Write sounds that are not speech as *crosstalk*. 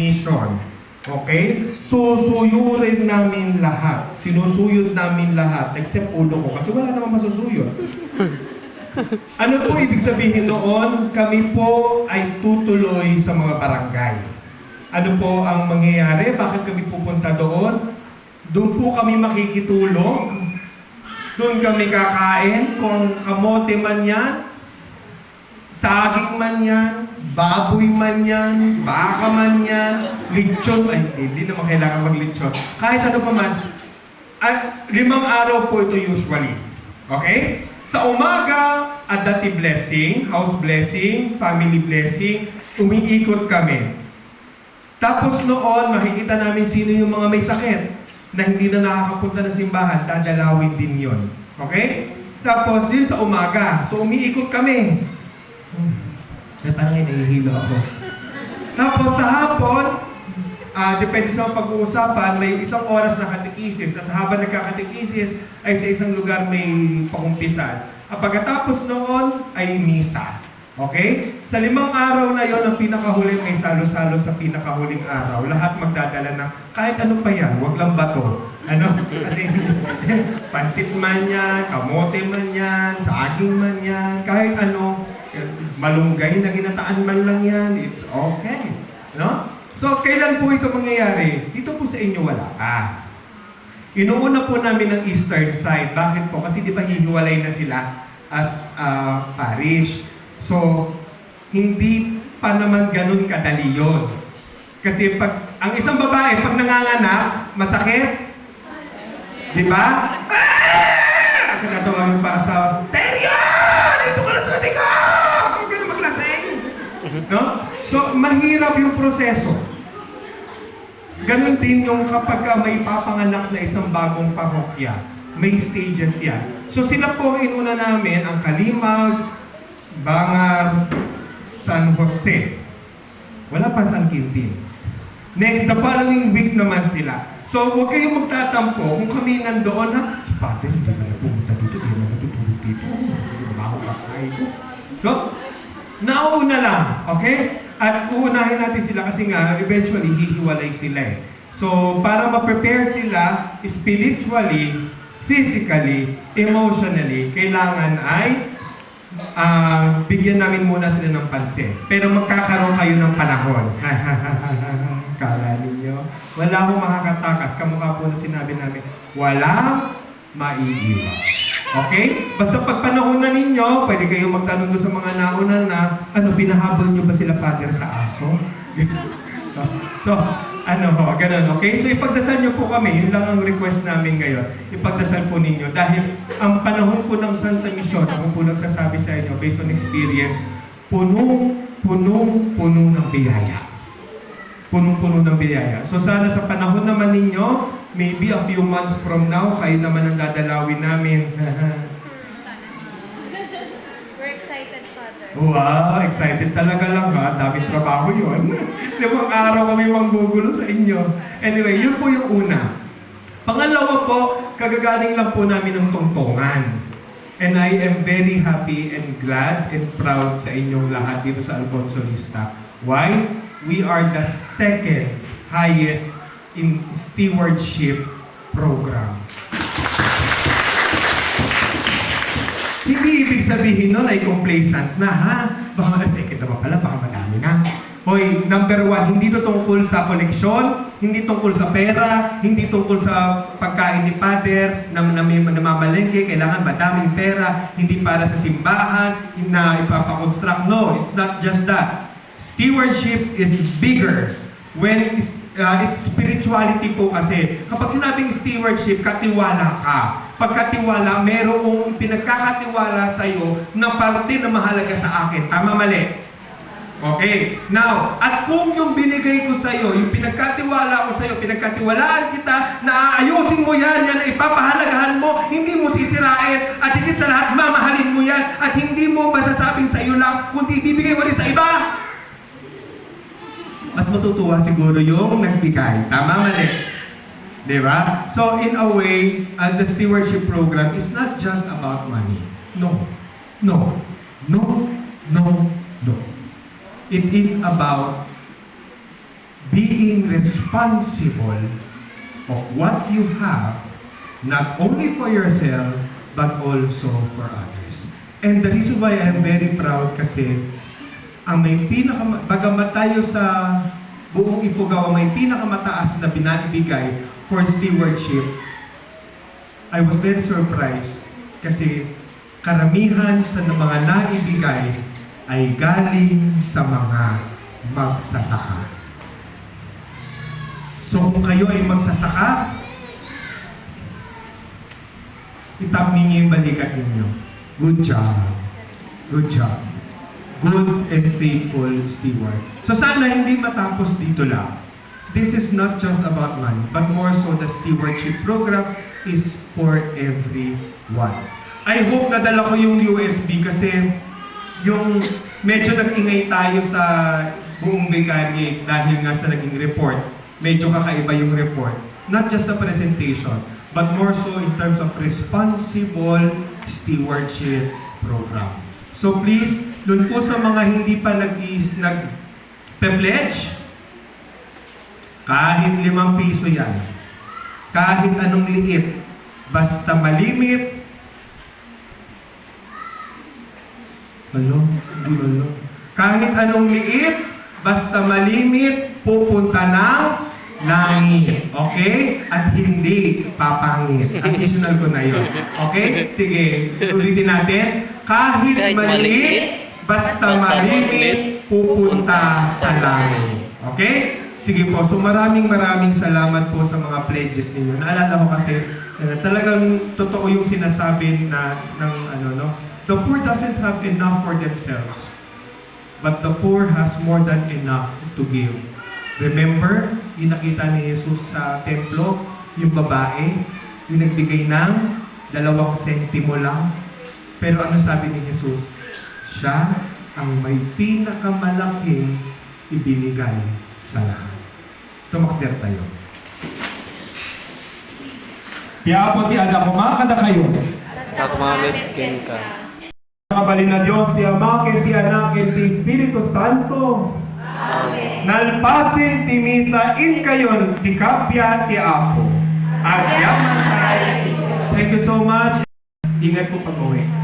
mission. Okay? Susuyurin namin lahat. Sinusuyod namin lahat. Except ulo ko. Kasi wala namang masusuyod. *laughs* ano po ibig sabihin noon? Kami po ay tutuloy sa mga barangay. Ano po ang mangyayari? Bakit kami pupunta doon? Doon po kami makikitulog. Doon kami kakain. Kung kamote man yan, saging man yan, baboy man yan, baka man yan, lechon, ay hindi naman kailangan maglechon. Kahit ano pa man, at limang araw po ito usually. Okay? Sa umaga, adati blessing, house blessing, family blessing, umiikot kami. Tapos noon, makikita namin sino yung mga may sakit na hindi na nakakapunta ng simbahan, dadalawin din yon. Okay? Tapos yun sa umaga. So umiikot kami. Hmm. Eh, parang ay nahihilo ako. Tapos sa hapon, ah depende sa pag-uusapan, may isang oras na katekisis. At habang nagkakatekisis, ay sa isang lugar may pakumpisan. At pagkatapos noon, ay misa. Okay? Sa limang araw na yon ang pinakahuling may salo-salo sa pinakahuling araw. Lahat magdadala ng kahit ano pa yan, wag lang bato. Ano? *laughs* Kasi pansit man yan, kamote man yan, saging man yan, kahit ano, malunggay na ginataan man lang yan, it's okay. No? So, kailan po ito mangyayari? Dito po sa inyo wala ka. Inuuna po namin ang eastern side. Bakit po? Kasi di ba hihiwalay na sila as ah, parish. So, hindi pa naman ganun kadali yun. Kasi pag, ang isang babae, pag nanganganak, masakit. Di ba? Ah! Kinatawagin pa sa, Teryo! Dito ka na sa ko! Huwag ka na maglaseng! No? So, mahirap yung proseso. Ganon din yung kapag ka may papanganak na isang bagong parokya, may stages yan. So sila po inuna namin, ang Kalimag, Bangar, San Jose. Wala pa San Quintin. Next, the following week naman sila. So huwag kayong magtatampo kung kami nandoon na, si Padre, hindi na pumunta dito, hindi na natutulog dito. Hindi. So, Nauna lang, okay? At uunahin natin sila kasi nga, eventually, hihiwalay sila eh. So, para ma-prepare sila spiritually, physically, emotionally, kailangan ay ah, bigyan namin muna sila ng pansin. Pero magkakaroon kayo ng panahon. *laughs* Kala ninyo, wala akong makakatakas. Kamukha po na sinabi namin, walang maiiwan. Okay? Basta pag panahon na ninyo, pwede kayong magtanong doon sa mga nauna na, ano, pinahabol nyo ba sila, Father, sa aso? so, *laughs* so, ano ho, ganun, okay? So, ipagdasal nyo po kami, yun lang ang request namin ngayon. Ipagdasal po ninyo. Dahil ang panahon po ng Santa Mission, ako po nagsasabi sa inyo, based on experience, puno, puno, puno ng biyaya punong-puno ng biyaya. So sana sa panahon naman ninyo, maybe a few months from now, kayo naman ang dadalawin namin. *laughs* We're excited, Father. Wow, excited talaga lang ha. Daming trabaho yun. *laughs* Limang araw kami manggugulo sa inyo. Anyway, yun po yung una. Pangalawa po, kagagaling lang po namin ng tungtungan. And I am very happy and glad and proud sa inyong lahat dito sa Alfonso Lista. Why? We are the second highest in stewardship program. Ibig sabihin nun ay complacent na ha. Baka second naman pala, baka madami na. Hoy, number one, hindi to tungkol sa koneksyon, hindi tungkol sa pera, hindi tungkol sa pagkain ni Father na, na may namamalengke, kailangan madaming pera, hindi para sa simbahan, na ipapakonstruct. No, it's not just that. Stewardship is bigger when it's, uh, it's spirituality po kasi. Kapag sinabing stewardship, katiwala ka. Pagkatiwala, merong pinagkakatiwala sa iyo na parte na mahalaga sa akin. Tama mali? Okay. Now, at kung yung binigay ko sa iyo, yung pinagkatiwala ko sa iyo, pinagkatiwalaan kita na aayusin mo yan, yan ipapahalagahan mo, hindi mo sisirain, at higit sa lahat, mamahalin mo yan, at hindi mo masasabing sa iyo lang, kundi ibibigay mo rin sa iba mas matutuwa siguro yung nagbigay. Tama mali? Di ba? So, in a way, uh, the stewardship program is not just about money. No. No. No. No. No. It is about being responsible of what you have, not only for yourself, but also for others. And the reason why I'm very proud kasi ang may pinaka bagamat tayo sa buong Ifugao may pinakamataas na binibigay for stewardship I was very surprised kasi karamihan sa mga naibigay ay galing sa mga magsasaka. So kung kayo ay magsasaka, itap ninyo yung balikat ninyo. Good job. Good job. Good and faithful steward. So sana hindi matapos dito lang. This is not just about money, but more so the stewardship program is for everyone. I hope nadala ko yung USB kasi yung medyo nag-ingay tayo sa buong Vicarie dahil nga sa naging report. Medyo kakaiba yung report. Not just the presentation, but more so in terms of responsible stewardship program. So please, dun po sa mga hindi pa nag nag-pledge, kahit limang piso yan, kahit anong liit, basta malimit, ano? Hindi ano? Kahit anong liit, basta malimit, pupunta ng langit. Okay? At hindi papangit. Additional ko na yun. Okay? Sige, ulitin natin. Kahit Kahit maliit, basta basta malimit, pupunta sa langit. Okay? Sige po, so maraming maraming salamat po sa mga pledges ninyo. Naalala ko kasi eh, talagang totoo yung sinasabi na ng ano no. The poor doesn't have enough for themselves. But the poor has more than enough to give. Remember, yung nakita ni Jesus sa templo, yung babae, yung nagbigay ng dalawang sentimo lang. Pero ano sabi ni Jesus? Siya ang may pinakamalaking ibinigay sa lahat. Tumakder tayo. Piapo ti ada kumakada kayo. Basta kumamit ken ka. Kabalin na Diyos, ti Ama, ken ti Anak, ken ti Espiritu Santo. Amen. Nalpasin ti misa in kayon ti kapya ti Apo. Agyaman tayo. Thank you so much. Ingat po pag-uwi.